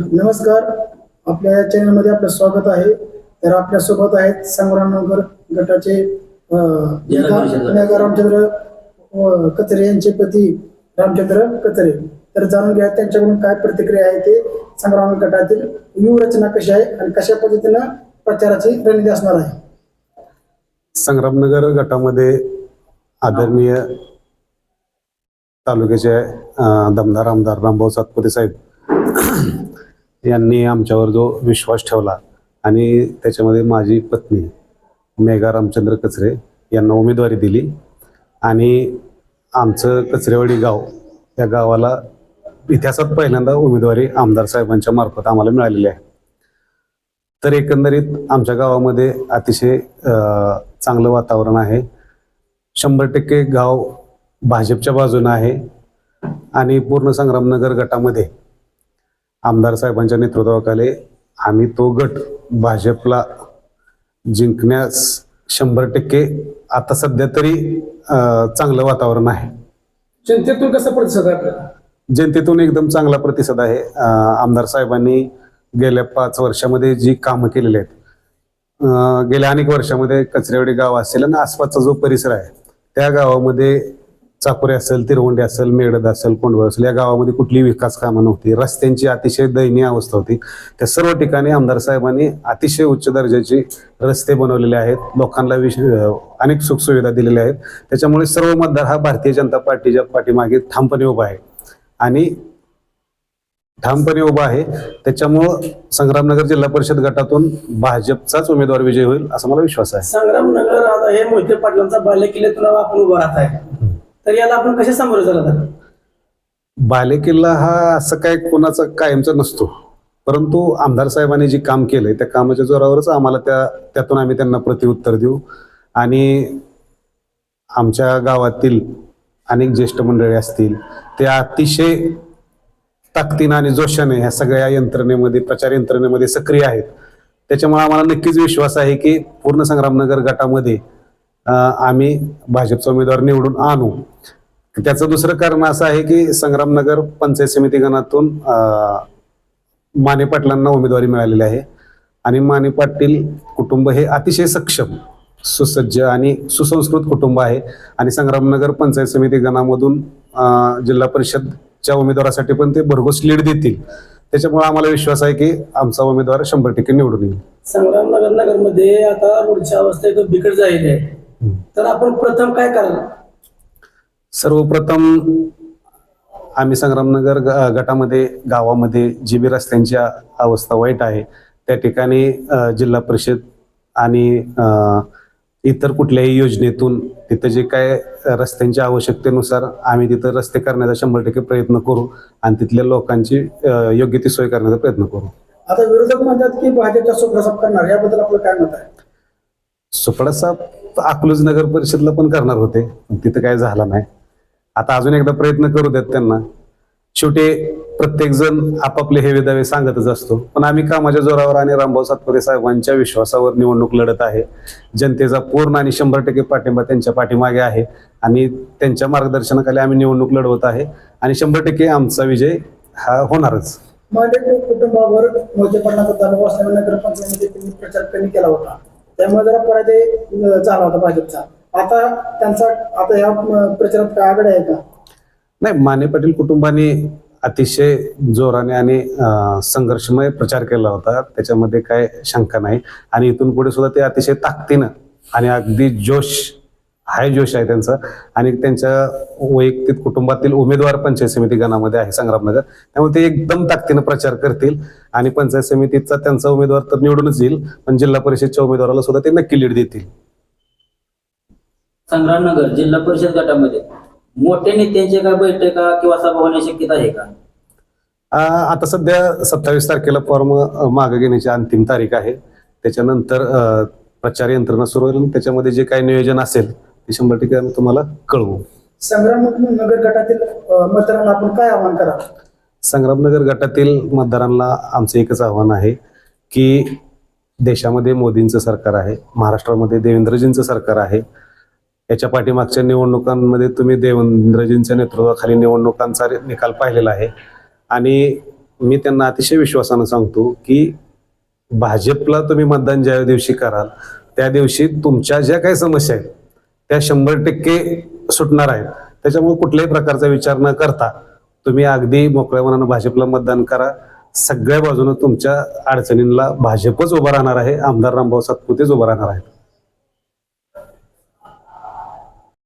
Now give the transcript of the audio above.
नमस्कार. आपल्या या चॅनलमध्ये आपलं स्वागत आहे. तर आपल्यासोबत आहेत संग्रामनगर गटाचे रामचंद्र. कचरे यांचे पती रामचंद्र कचरे. तर जाणून घ्या त्यांच्याकडून काय प्रतिक्रिया आहे ते संग्राम गटातील व्यूहरचना कशी आहे आणि कशा पद्धतीनं प्रचाराची रणनीती असणार आहे. संग्रामनगर गटामध्ये आदरणीय तालुक्याचे दमदार आमदार रामभाऊ सातपुते साहेब. यांनी आमच्यावर जो विश्वास ठेवला आणि त्याच्यामध्ये माझी पत्नी मेघा रामचंद्र कचरे यांना उमेदवारी दिली आणि आमचं कचरेवाडी गाव या गावाला इतिहासात पहिल्यांदा उमेदवारी आमदार साहेबांच्या मार्फत आम्हाला मिळालेली आहे. तर एकंदरीत आमच्या गावामध्ये अतिशय चांगलं वातावरण आहे. शंभर टक्के गाव भाजपच्या बाजूनं आहे आणि पूर्ण संग्रामनगर गटामध्ये आमदार साहेबांच्या नेतृत्वाखाली आम्ही तो गट भाजपला जिंकण्यास शंभर टक्के आता सध्या तरी चांगलं वातावरण आहे. जनतेतून कसं प्रतिसाद आहे जनतेतून एकदम चांगला प्रतिसाद आहे. आमदार साहेबांनी गेल्या पाच वर्षामध्ये जी कामं केलेली आहेत गेल्या अनेक वर्षामध्ये कचरेवाडी गाव असेल आणि आसपासचा जो परिसर आहे त्या गावामध्ये चाकोरे असेल तिरवंडी असेल मेडद असेल कोंडवळ असेल या गावामध्ये कुठलीही विकास कामं नव्हती. रस्त्यांची अतिशय दयनीय अवस्था होती. त्या सर्व ठिकाणी आमदार साहेबांनी अतिशय उच्च दर्जाचे रस्ते बनवलेले आहेत. लोकांना विश अनेक सुखसुविधा दिलेल्या आहेत. त्याच्यामुळे सर्व मतदार हा भारतीय जनता पार्टीच्या पाठीमागे ठामपणे उभा आहे. आणि ठामपणे उभा आहे. त्याच्यामुळं संग्रामनगर जिल्हा परिषद गटातून भाजपचाच उमेदवार विजय होईल असा मला विश्वास आहे. संग्रामनगर हे मोहिते पाटलांचा बाल्य किल्ल्यातून आपण उभा राहत आहे. तर याला आपण कसे सामोरे जाणार बालेकिल्ला हा असं काय कोणाचा कायमचा नसतो. परंतु आमदार साहेबांनी जे काम केलंय त्या कामाच्या जोरावरच आम्हाला त्या त्यातून आम्ही त्यांना प्रतिउत्तर देऊ. आणि आमच्या गावातील अनेक ज्येष्ठ मंडळी असतील ते अतिशय ताकदीनं आणि जोशाने ह्या सगळ्या यंत्रणेमध्ये प्रचार यंत्रणेमध्ये सक्रिय आहेत. त्याच्यामुळे आम्हाला नक्कीच विश्वास आहे की पूर्ण संग्रामनगर गटामध्ये आम्ही भाजपचा उमेदवार निवडून आणू. त्याचं दुसरं कारण असं आहे की संग्रामनगर पंचायत समिती गणातून माने पाटलांना उमेदवारी मिळालेली आहे. आणि माने पाटील कुटुंब हे अतिशय सक्षम सुसज्ज आणि सुसंस्कृत कुटुंब आहे. आणि संग्रामनगर पंचायत समिती गणामधून जिल्हा परिषदच्या उमेदवारासाठी पण ते भरघोस लीड देतील. त्याच्यामुळे आम्हाला विश्वास आहे की आमचा उमेदवार शंभर टक्के निवडून येईल. संग्रामनगर नगरमध्ये आता रोडची अवस्था एकदम बिकट झालेली आहे. तर आपण प्रथम काय कराल सर्वप्रथम आम्ही संग्रामनगर गटामध्ये गावामध्ये जी बी रस्त्यांची अवस्था वाईट आहे त्या ठिकाणी जिल्हा परिषद आणि इतर कुठल्याही योजनेतून तिथं जे काय रस्त्यांच्या आवश्यकतेनुसार आम्ही तिथं रस्ते करण्याचा शंभर टक्के प्रयत्न करू आणि तिथल्या लोकांची योग्य ती सोय करण्याचा प्रयत्न करू. आता विरोधक म्हणतात की भाजपच्या सुप्रसाद करणार याबद्दल आपलं काय मत आहे? सुपडासा अकलूज नगर परिषदला पण करणार होते. तिथं काय झालं नाही. आता अजून एकदा प्रयत्न करू देत त्यांना. शेवटी प्रत्येक जण आपापले हे दावे सांगतच असतो. पण आम्ही कामाच्या जोरावर आणि रामभाऊ सातपुरे साहेबांच्या विश्वासावर निवडणूक लढत आहे. जनतेचा पूर्ण आणि शंभर टक्के पाठिंबा त्यांच्या पाठीमागे आहे. आणि त्यांच्या मार्गदर्शनाखाली आम्ही निवडणूक लढवत आहे. आणि शंभर टक्के आमचा विजय हा होणारच. कुटुंबावर मोठेपणाचा दबाव असल्यामुळे नगरपंचायतीमध्ये त्यांनी प्रचार कमी केला होता. त्यामुळे जरा पराजय झाला होता भाजपचा. आता त्यांचा आता या प्रचारात काय आघाडी आहे का? नाही माने पाटील कुटुंबाने अतिशय जोराने आणि संघर्षमय प्रचार केला होता. त्याच्यामध्ये काय शंका नाही. आणि इथून पुढे सुद्धा ते अतिशय ताकदीनं आणि अगदी जोश हाय जोश आहे त्यांचा. आणि त्यांच्या वैयक्तिक कुटुंबातील उमेदवार पंचायत समिती गणामध्ये आहे संग्रामनगर. त्यामुळे ते एकदम ताकदीनं प्रचार करतील. आणि पंचायत समितीचा त्यांचा उमेदवार तर निवडूनच येईल. पण जिल्हा परिषदच्या उमेदवाराला सुद्धा ते नक्की लीड देतील. संग्रामनगर जिल्हा परिषद गटामध्ये मोठ्या नेत्यांचे काय बैठका किंवा सभा होण्याची शक्यता आहे का? आता सध्या सत्तावीस तारखेला फॉर्म मागे घेण्याची अंतिम तारीख आहे. त्याच्यानंतर प्रचार यंत्रणा सुरू होईल त्याच्यामध्ये जे काही नियोजन असेल ते शंभर टक्के आम्ही तुम्हाला कळवू. संग्राम नगर गटातील मतदारांना आपण काय आवाहन करा संग्रामनगर गटातील मतदारांना आमचं एकच आव्हान आहे की देशामध्ये मोदींचं सरकार आहे महाराष्ट्रामध्ये देवेंद्रजींचं सरकार आहे. याच्या पाठीमागच्या निवडणुकांमध्ये तुम्ही देवेंद्रजींच्या नेतृत्वाखाली निवडणुकांचा निकाल पाहिलेला आहे. आणि मी त्यांना अतिशय विश्वासानं सांगतो की भाजपला तुम्ही मतदान ज्या दिवशी कराल त्या दिवशी तुमच्या ज्या काही समस्या आहेत त्या शंभर टक्के सुटणार आहेत. त्याच्यामुळे कुठल्याही प्रकारचा विचार न करता तुम्ही अगदी मोकळ्या मनानं भाजपला मतदान करा. सगळ्या बाजूनं तुमच्या अडचणींना भाजपच उभं राहणार आहे. आमदार रामभाऊ सातपुतेच उभं राहणार आहेत.